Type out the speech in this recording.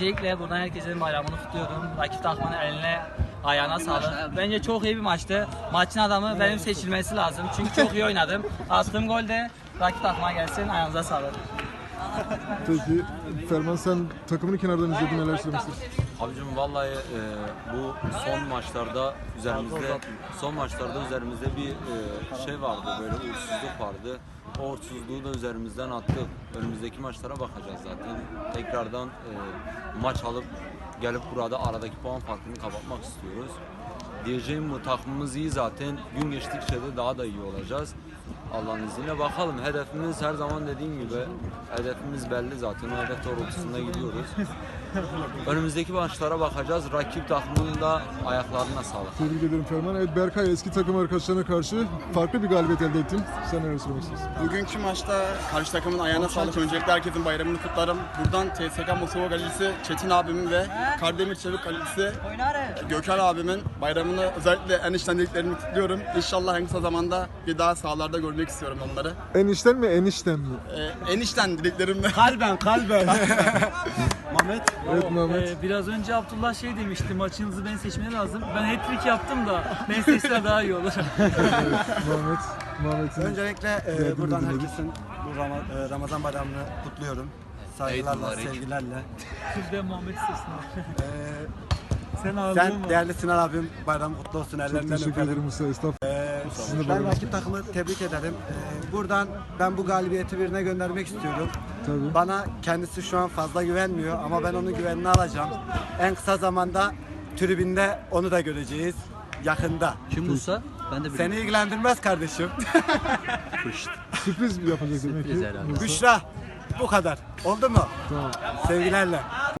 Öncelikle buradan herkesin bayramını kutluyorum. Rakip takımın eline ayağına sağlık. Bence çok iyi bir maçtı. Maçın adamı benim seçilmesi lazım. Çünkü çok iyi oynadım. Attığım gol de rakip takıma gelsin. Ayağınıza sağlık. Peki Ferman sen takımını kenardan izledin neler söylemek istersin? Abicim vallahi e, bu son maçlarda üzerimizde son maçlarda üzerimizde bir e, şey vardı böyle uğursuzluk vardı. O uğursuzluğu da üzerimizden attık. Önümüzdeki maçlara bakacağız zaten. Tekrardan e, maç alıp gelip burada aradaki puan farkını kapatmak istiyoruz. Diyeceğim bu takımımız iyi zaten. Gün geçtikçe de daha da iyi olacağız. Allah'ın izniyle bakalım. Hedefimiz her zaman dediğim gibi hedefimiz belli zaten. Hedef doğrultusunda gidiyoruz. Önümüzdeki maçlara bakacağız. Rakip takımının da ayaklarına sağlık. Tebrik ederim Ferman. Evet Berkay eski takım arkadaşlarına karşı farklı bir galibiyet elde ettin. Sen neler söylemek istersin? Bugünkü maçta karşı takımın ayağına sağlık. Öncelikle herkesin bayramını kutlarım. Buradan TSK Moskova kalecisi Çetin abimin ve Kardemir Çevik kalecisi Gökhan abimin bayramını özellikle en içten dileklerini kutluyorum. İnşallah en kısa zamanda bir daha sahalarda görmek istiyorum onları. Enişten mi enişten mi? Ee, en içten dileklerimle. Kalben kalben. Mehmet. Evet Mehmet. Ee, biraz önce Abdullah şey demişti maçınızı ben seçmene lazım. Ben hat-trick yaptım da ben seçsem daha iyi olur. Mehmet. Mehmet'in Öncelikle e, buradan herkesin bu Rama- e, Ramazan bayramını kutluyorum. Saygılarla, sevgilerle. Sizden Muhammed sesini. E, Sen ağzın sen değerli Sinan abim bayram kutlu olsun. çok Ellerinden teşekkür öperim. ederim Musa Estağfurullah. E, Sizinle ben rakip takımı tebrik ederim. E, buradan ben bu galibiyeti birine göndermek istiyorum. Tabii. Bana kendisi şu an fazla güvenmiyor ama ben onun güvenini alacağım. En kısa zamanda tribünde onu da göreceğiz. Yakında. Kim Musa? Ben de Seni ilgilendirmez kardeşim. Sürpriz yapacak demek ki. Sürpriz herhalde. Musa. Büşra bu kadar. Oldu mu? Tamam. Sevgilerle.